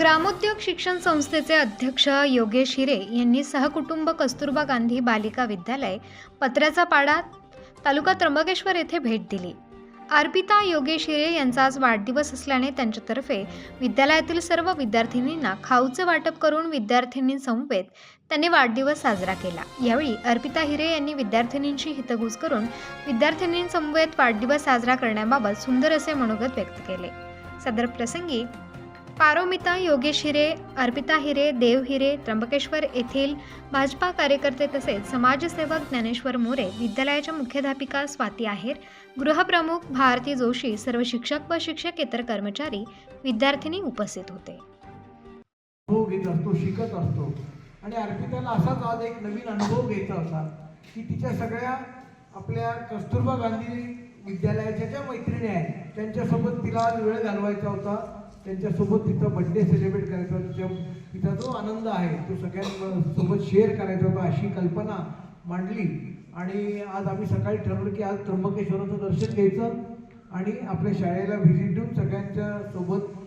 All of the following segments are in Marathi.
ग्रामोद्योग शिक्षण संस्थेचे अध्यक्ष योगेश हिरे यांनी सहकुटुंब कस्तुरबा गांधी बालिका विद्यालय पत्र्याचा पाडा तालुका त्र्यंबकेश्वर येथे भेट दिली. अर्पिता योगेश हिरे यांचा आज वाढदिवस असल्याने त्यांच्यातर्फे विद्यालयातील सर्व विद्यार्थिनींना खाऊचे वाटप करून विद्यार्थिनींसमवेत त्यांनी वाढदिवस साजरा केला. यावेळी अर्पिता हिरे यांनी विद्यार्थिनींशी हितगुज करून विद्यार्थिनींसमवेत वाढदिवस साजरा करण्याबाबत सुंदर असे मनोगत व्यक्त केले. सदर प्रसंगी पारोमिता योगेश हिरे अर्पिता हिरे देव हिरे त्र्यंबकेश्वर येथील भाजपा कार्यकर्ते तसेच समाजसेवक ज्ञानेश्वर मोरे विद्यालयाच्या मुख्याध्यापिका स्वाती आहेर गृहप्रमुख भारती जोशी सर्व शिक्षक व शिक्षकेतर कर्मचारी विद्यार्थिनी उपस्थित होते. अनुभव घेत असतो शिकत असतो. आणि अर्पिताला असाच आज एक नवीन अनुभव घ्यायचा होता की तिच्या सगळ्या आपल्या कस्तुरबा गांधी विद्यालयाच्या ज्या मैत्रिणी आहेत त्यांच्यासोबत तिला आज वेळ घालवायचा होता. त्यांच्यासोबत तिथं बड्डे सेलिब्रेट करायचा होता. तिचा जो आनंद आहे तो सगळ्यांसोबत शेअर करायचा होता अशी कल्पना मांडली. आणि आज आम्ही सकाळी ठरवलं की आज त्र्यंबकेश्वराचं दर्शन घ्यायचं आणि आपल्या शाळेला व्हिजिट देऊन सगळ्यांच्या सोबत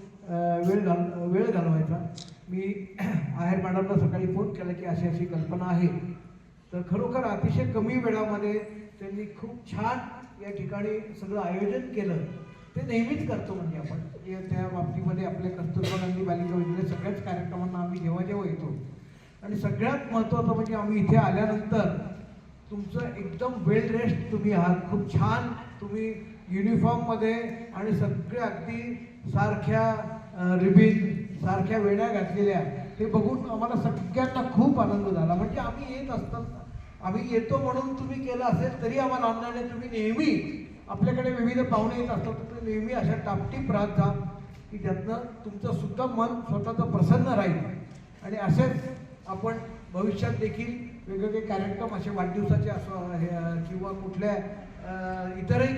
वेळ घाल वेळ घालवायचा. मी आहेर मॅडमला सकाळी फोन केला की अशी अशी कल्पना आहे. तर खरोखर अतिशय कमी वेळामध्ये त्यांनी खूप छान या ठिकाणी सगळं आयोजन केलं. ते नेहमीच करतो म्हणजे आपण. म्हणजे त्या बाबतीमध्ये आपल्या कस्तुरबा गांधी बालिका वगैरे सगळ्याच कार्यक्रमांना आम्ही जेव्हा जेव्हा येतो. आणि सगळ्यात महत्त्वाचं म्हणजे आम्ही इथे आल्यानंतर तुमचं एकदम वेल रेस्ट तुम्ही आहात. खूप छान तुम्ही युनिफॉर्ममध्ये आणि सगळे अगदी सारख्या रिबीन सारख्या वेण्या घातलेल्या हे बघून आम्हाला सगळ्यांना खूप आनंद झाला. म्हणजे आम्ही येत असताना आम्ही येतो म्हणून तुम्ही केलं असेल तरी आम्हाला आनंद तुम्ही नेहमी आपल्याकडे विविध पाहुणे येत असतात तर नेहमी अशा टापटीप राहत जा की ज्यातनं तुमचं सुद्धा मन स्वतःचं प्रसन्न राहील. आणि असेच आपण भविष्यात देखील वेगवेगळे कार्यक्रम असे वाढदिवसाचे असो हे, किंवा कुठल्या इतरही